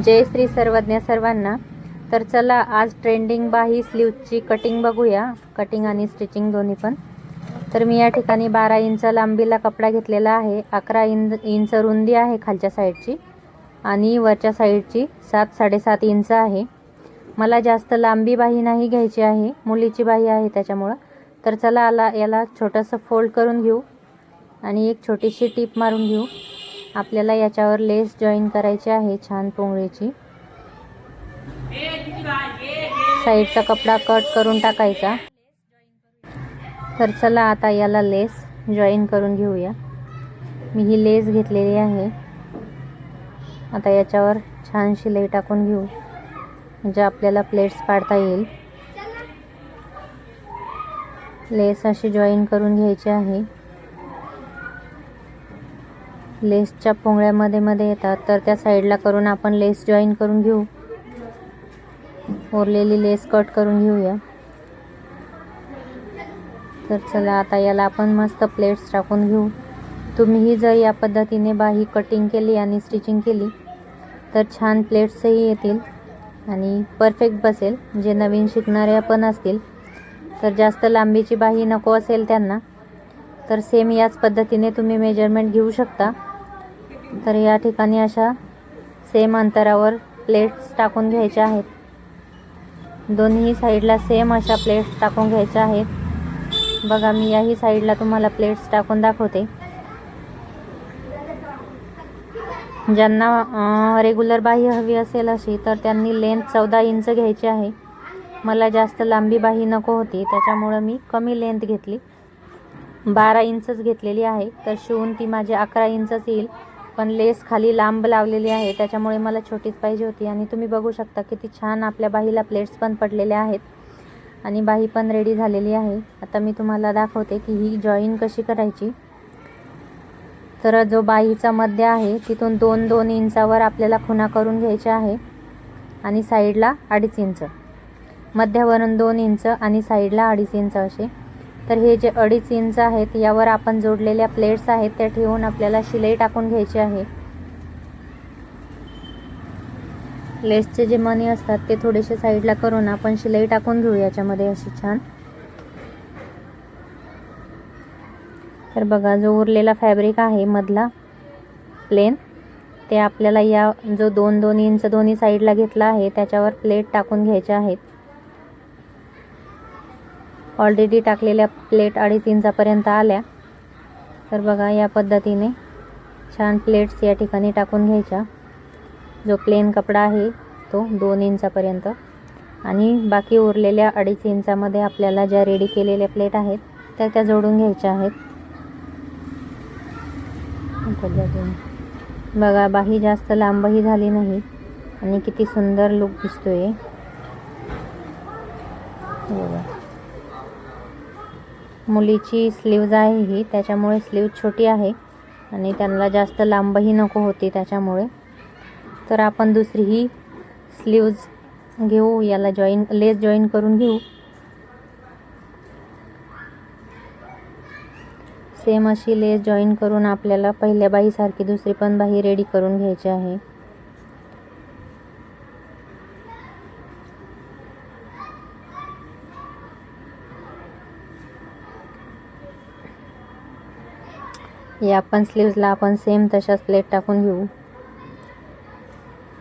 जय श्री सर्वज्ञ सर्वांना. तर चला आज ट्रेंडिंग बाही स्लीवची कटिंग बघूया. कटिंग आणि स्टिचिंग दोन्ही पण. तर मी या ठिकाणी बारा इंच लांबीला कपडा घेतलेला आहे. अकरा इंच इंच रुंदी आहे खालच्या साईडची आणि वरच्या साईडची सात साडेसात इंच आहे. मला जास्त लांबी बाही नाही घ्यायची आहे. मुलीची बाही आहे त्याच्यामुळं. तर चला आला याला छोटंसं फोल्ड करून घेऊ. आणि एक छोटीशी टीप मारून घेऊ. आपल्याला याच्यावर लेस जॉईन करायची आहे छान पोंगळीची. साईडचा कपडा कट करून टाकायचा. तर चला आता याला लेस जॉईन करून घेऊया. मी ही लेस घेतलेली आहे. आता याच्यावर छान शिलाई टाकून घेऊ. म्हणजे आपल्याला प्लेट्स पाडता येईल. लेस अशी जॉईन करून घ्यायची आहे. लेसच्या पोंगळ्यामध्ये मध्ये येतात. तर त्या साईडला करून आपण लेस जॉईन करून घेऊ. ओरलेली लेस कट करून घेऊया. तर चला आता याला आपण मस्त प्लेट्स टाकून घेऊ. तुम्हीही जर या पद्धतीने बाही कटिंग केली आणि स्टिचिंग केली तर छान प्लेट्सही येतील आणि परफेक्ट बसेल. जे नवीन शिकणाऱ्या पण असतील तर जास्त लांबीची बाही नको असेल त्यांना तर सेम याच पद्धतीने तुम्ही मेजरमेंट घेऊ शकता. तर या ठिकाणी अशा सेम अंतरावर प्लेट्स टाकून घ्यायच्या आहेत. दोन्ही साईडला सेम अशा प्लेट्स टाकून घ्यायच्या आहेत. बघा मी याही साईडला तुम्हाला प्लेट्स टाकून दाखवते. ज्यांना रेग्युलर बाही हवी असेल अशी तर त्यांनी लेंथ चौदा इंच घ्यायची आहे. मला जास्त लांबी बाही नको होती त्याच्यामुळं मी कमी लेंथ घेतली. बारा इंचच घेतलेली आहे तर शिवून ती माझी अकरा इंचच येईल. पण लेस खाली लांब लावलेली आहे. त्याच्यामुळे मला छोटीच पाहिजे होती. आणि तुम्ही बघू शकता किती छान आपल्या बाहीला प्लेट्स पण पडलेल्या आहेत. आणि बाही पण रेडी झालेली आहे. आता मी तुम्हाला दाखवते की ही जॉईन कशी करायची. तर जो बाहीचा मध्य आहे तिथून दोन दोन इंचावर आपल्याला खुणा करून घ्यायच्या आहे. आणि साईडला अडीच इंच. मध्यावरून दोन इंच आणि साईडला अडीच इंच असे. तर हे जे अडीच इंच आहेत यावर आपण जोडलेल्या प्लेट्स आहेत त्या ठेवून आपल्याला शिलाई टाकून घ्यायची आहे. लेसचे जे मणी असतात ते थोडेसे साईडला करून आपण शिलाई टाकून घेऊ याच्यामध्ये अशी छान. तर बघा जो उरलेला फॅब्रिक आहे मधला प्लेन ते आपल्याला या जो दोन दोन इंच दोन्ही साईडला घेतला आहे त्याच्यावर प्लेट टाकून घ्यायच्या आहेत. ऑलरेडी टाकलेल्या प्लेट अडीच इंचापर्यंत आल्या. तर बघा या पद्धतीने छान प्लेट्स या ठिकाणी टाकून घ्यायच्या. जो प्लेन कपडा आहे तो दोन इंचापर्यंत. आणि बाकी उरलेल्या अडीच इंचामध्ये आपल्याला ज्या रेडी केलेल्या प्लेट आहेत त्या त्या जोडून घ्यायच्या आहेत. पद्धतीने बघा बाही जास्त लांबही झाली नाही. आणि किती सुंदर लुक दिसतोय. बघा. मुलीची स्लीव्ज आहे ही त्याच्यामुळे स्लीव छोटी आहे आणि त्यांना जास्त लांबही नको होती त्याच्यामुळे. तर आपण दुसरीही स्लीव्ज घेऊ याला जॉईन लेस जॉईन करून घेऊ. सेम अशी लेस जॉईन करून आपल्याला पहिल्या बाहीसारखी दुसरी पण बाही रेडी करून घ्यायची आहे. या पण स्लीव्जला आपण सेम तशाच प्लेट टाकून घेऊ.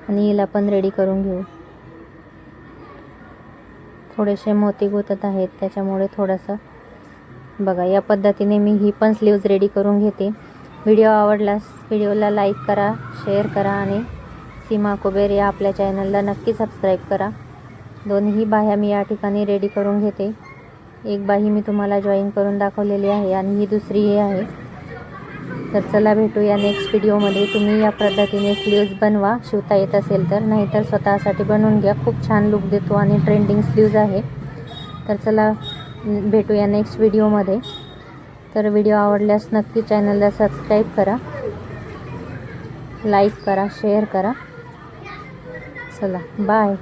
आणि हिला पण रेडी करून घेऊ. थोडेसे मोती गुतत आहेत त्याच्यामुळे थोडंसं. बघा या पद्धतीने मी ही पण स्लीव्ज रेडी करून घेते. व्हिडिओ आवडल्यास व्हिडिओला लाईक करा शेअर करा आणि सीमा कुबेर या आपल्या चॅनलला नक्की सबस्क्राईब करा. दोन्ही बाह्या मी या ठिकाणी रेडी करून घेते. एक बाही मी तुम्हाला जॉईन करून दाखवलेली आहे आणि ही दुसरीही आहे. तर चला भेटूया नेक्स्ट व्हिडिओमध्ये तुम्ही या पद्धतीने स्लीव्ज बनवा. शिवता येत असेल तर. नाहीतर स्वतःसाठी बनवून घ्या. खूप छान लुक देतो आणि ट्रेंडिंग स्लीव्ज आहे. तर चला भेटूया नेक्स्ट व्हिडिओमध्ये तर व्हिडिओ आवडल्यास नक्की चॅनलला सबस्क्राईब करा. लाईक करा शेअर करा. चला बाय